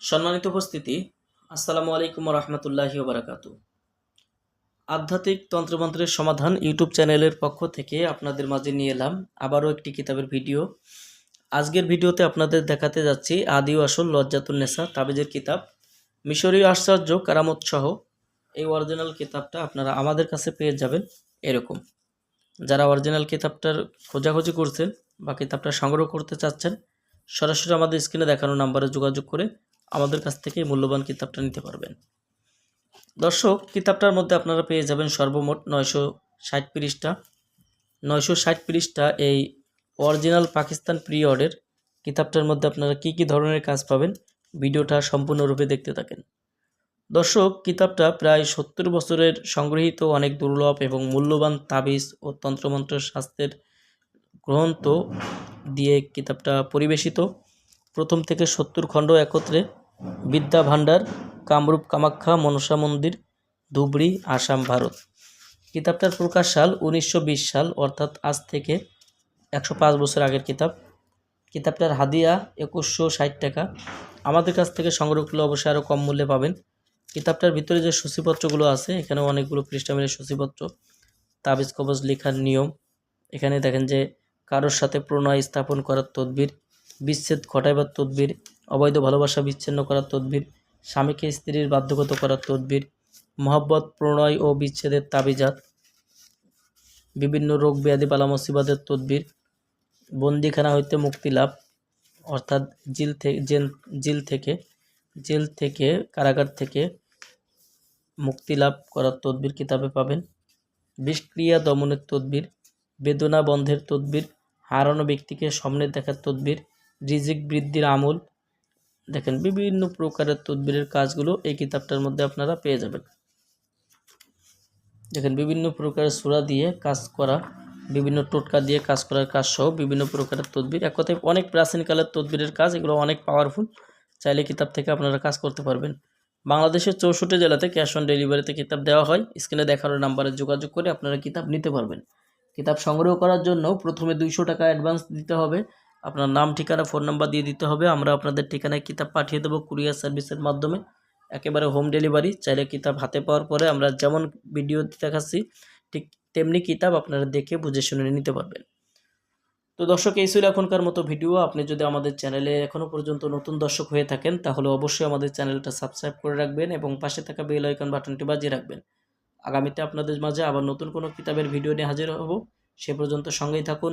সম্মানিত উপস্থিতি, আসসালামু আলাইকুম রহমতুল্লাহি বারাকাতু আধ্যাত্মিক তন্ত্রমন্ত্রের সমাধান ইউটিউব চ্যানেলের পক্ষ থেকে আপনাদের মাঝে নিয়ে এলাম। আবারও একটি কিতাবের ভিডিও। আজকের ভিডিওতে আপনাদের দেখাতে যাচ্ছি আদি আসল লজ্জাতুল নেসা তাবিজের কিতাব, মিশরীয় আশ্চর্য কারামত সহ। এই অরিজিনাল কিতাবটা আপনারা আমাদের কাছে পেয়ে যাবেন এরকম। যারা অরিজিনাল কিতাবটার খোঁজাখুঁজি করছেন বা কিতাবটা সংগ্রহ করতে চাচ্ছেন, সরাসরি আমাদের স্ক্রিনে দেখানো নাম্বারে যোগাযোগ করে আমাদের কাছ থেকে মূল্যবান কিতাবটা নিতে পারবেন। দর্শক, কিতাবটার মধ্যে আপনারা পেয়ে যাবেন সর্বমোট নয়শো ষাট পৃষ্ঠা। নয়শো ষাট পৃষ্ঠা এই অরিজিনাল পাকিস্তান পিরিয়ডের কিতাবটার মধ্যে আপনারা কি কি ধরনের কাজ পাবেন ভিডিওটা সম্পূর্ণরূপে দেখতে থাকেন। দর্শক, কিতাবটা প্রায় সত্তর বছরের সংগৃহীত অনেক দুর্লভ এবং মূল্যবান তাবিজ ও তন্ত্রমন্ত্র শাস্ত্রের গ্রন্থ দিয়ে কিতাবটা পরিবেশিত। প্রথম থেকে সত্তর খণ্ড একত্রে বিদ্যা ভাণ্ডার, কামরূপ কামাখ্যা, মনসা মন্দির, ধুবড়ি, আসাম, ভারত। কিতাবটার প্রকাশ সাল উনিশশো বিশ সাল, অর্থাৎ আজ থেকে একশো পাঁচ বছর আগের কিতাব। কিতাবটার হাদিয়া একুশশো ষাট টাকা। আমাদের কাছ থেকে সংগ্রহ করলে অবশ্যই আরও কম মূল্যে পাবেন। কিতাবটার ভিতরে যে সূচিপত্রগুলো আছে, এখানে অনেকগুলো পৃষ্ঠা সূচিপত্র, তাবিজ, কবজ লেখার নিয়ম। এখানে দেখেন যে, কারোর সাথে প্রণয় স্থাপন করার তদবির, বিচ্ছেদ ঘটাইবার তদবির অবৈধ ভালোবাসা বিচ্ছিন্ন করার তদবির, স্বামীকে স্ত্রীর বাধ্যগত করার তদবির, মহব্বত, প্রণয় ও বিচ্ছেদের তাবিজাত, বিভিন্ন রোগ ব্যাধি পালা মুসিবাদের তদবির, বন্দিখানা হইতে মুক্তি লাভ, অর্থাৎ জিল থেকে জেল থেকে জেল থেকে, কারাগার থেকে মুক্তি লাভ করার তদবির কিতাবে পাবেন। বিষক্রিয়া দমনের তদবির, বেদনা বন্ধের তদবির, হারানো ব্যক্তিকে সামনে দেখার তদবির, রিজিক বৃদ্ধির আমল দেখেন, বিভিন্ন প্রকারের তদবিরের কাজগুলো এই কিতাবটার মধ্যে আপনারা পেয়ে যাবেন। দেখেন, বিভিন্ন প্রকারের সুরা দিয়ে কাজ করা, বিভিন্ন টোটকা দিয়ে কাজ করার কাজ সহ বিভিন্ন প্রকারের তদবির, এক কথায় অনেক প্রাচীনকালের তদবিরের কাজ, এগুলো অনেক পাওয়ারফুল চাইলে কিতাব থেকে আপনারা কাজ করতে পারবেন। বাংলাদেশের চৌষট্টি জেলাতে ক্যাশ অন ডেলিভারিতে কিতাব দেওয়া হয় স্ক্রিনে দেখানো নাম্বারে যোগাযোগ করে আপনারা কিতাব নিতে পারবেন। কিতাব সংগ্রহ করার জন্য প্রথমে দুইশো টাকা অ্যাডভান্স দিতে হবে আপনার নাম, ঠিকানা, ফোন নাম্বার দিয়ে দিতে হবে। আমরা আপনাদের ঠিকানায় কিতাব পাঠিয়ে দেবো কুরিয়ার সার্ভিসের মাধ্যমে। একেবারে হোম ডেলিভারি। চাইলে কিতাব হাতে পাওয়ার পরে আমরা যেমন ভিডিও দেখাচ্ছি, ঠিক তেমনি কিতাব আপনারা দেখে বুঝে শুনে নিতে পারবেন। তো দর্শক, এই ছিল এখনকার মতো ভিডিও। আপনি যদি আমাদের চ্যানেলে এখনও পর্যন্ত নতুন দর্শক হয়ে থাকেন, তাহলে অবশ্যই আমাদের চ্যানেলটা সাবস্ক্রাইব করে রাখবেন এবং পাশে থাকা বেল আইকন বাটনটি বাজিয়ে রাখবেন। আগামীতে আপনাদের মাঝে আবার নতুন কোনো কিতাবের ভিডিও নিয়ে হাজির হব। সে পর্যন্ত সঙ্গেই থাকুন।